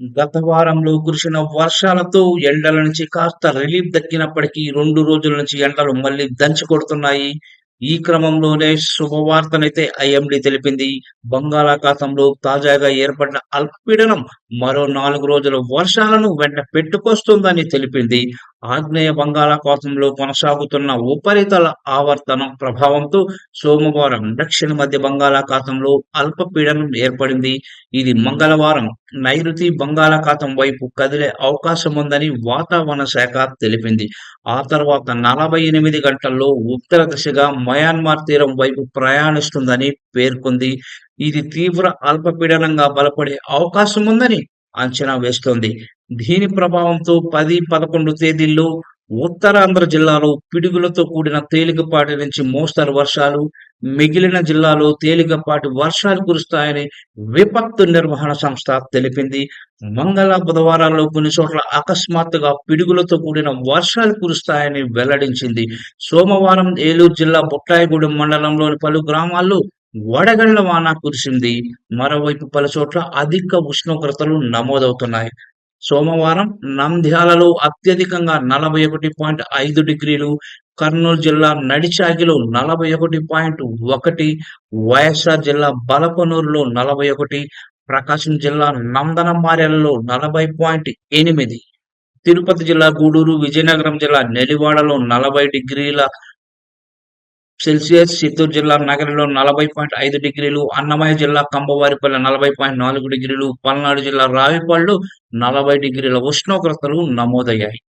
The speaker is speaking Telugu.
గత వారంలో కురిసిన వర్షాలతో ఎండల నుంచి కాస్త రిలీఫ్ దక్కినప్పటికీ రెండు రోజుల నుంచి ఎండలు మళ్ళీ దంచి కొడుతున్నాయి. ఈ క్రమంలోనే శుభవార్తనైతే ఐఎండీ తెలిపింది. బంగాళాఖాతంలో తాజాగా ఏర్పడిన అల్పీడనం మరో నాలుగు రోజుల వర్షాలను వెంట పెట్టుకొస్తుందని తెలిపింది. ఆగ్నేయ బంగాళాఖాతంలో కొనసాగుతున్న ఉపరితల ఆవర్తనం ప్రభావంతో సోమవారం దక్షిణ మధ్య బంగాళాఖాతంలో అల్పపీడనం ఏర్పడింది. ఇది మంగళవారం నైరుతి బంగాళాఖాతం వైపు కదిలే అవకాశం ఉందని వాతావరణ శాఖ తెలిపింది. ఆ తర్వాత నలభై ఎనిమిది గంటల్లో ఉత్తర దిశగా మయన్మార్ తీరం వైపు ప్రయాణిస్తుందని పేర్కొంది. ఇది తీవ్ర అల్పపీడనంగా బలపడే అవకాశం ఉందని అంచనా వేస్తోంది. దీని ప్రభావంతో పది పదకొండు తేదీల్లో ఉత్తరాంధ్ర జిల్లాలో పిడుగులతో కూడిన తేలికపాటి నుంచి మోస్తరు వర్షాలు మిగిలిన జిల్లాలో తేలికపాటి వర్షాలు కురుస్తాయని విపత్తు నిర్వహణ సంస్థ తెలిపింది. మంగళ బుధవారాల్లో కొన్ని చోట్ల అకస్మాత్తుగా పిడుగులతో కూడిన వర్షాలు కురుస్తాయని వెల్లడించింది. సోమవారం ఏలూరు జిల్లా బొట్టాయిగూడెం మండలంలోని పలు గ్రామాల్లో వడగళ్ళ వాన కురిసింది. మరోవైపు పలు చోట్ల అధిక ఉష్ణోగ్రతలు నమోదవుతున్నాయి. సోమవారం నంద్యాలలో అత్యధికంగా నలభై ఒకటి పాయింట్ ఐదు డిగ్రీలు కర్నూలు జిల్లా నడిచాగిలో నలభై ఒకటి పాయింట్ ఒకటి వైఎస్ఆర్ జిల్లా బలపనూరులో నలభై ఒకటి ప్రకాశం జిల్లా నందనమార్యాలలో నలభై పాయింట్ ఎనిమిది తిరుపతి జిల్లా గూడూరు విజయనగరం జిల్లా నెలివాడలో నలభై డిగ్రీల సెల్సియస్ చిత్తూరు జిల్లా నగరంలో నలభై పాయింట్ ఐదు డిగ్రీలు అన్నమయ్య జిల్లా కంబవారిపల్లె నలభై పాయింట్ నాలుగు డిగ్రీలు పల్నాడు జిల్లా రావిపాళ్ళు నలభై డిగ్రీల ఉష్ణోగ్రతలు నమోదయ్యాయి.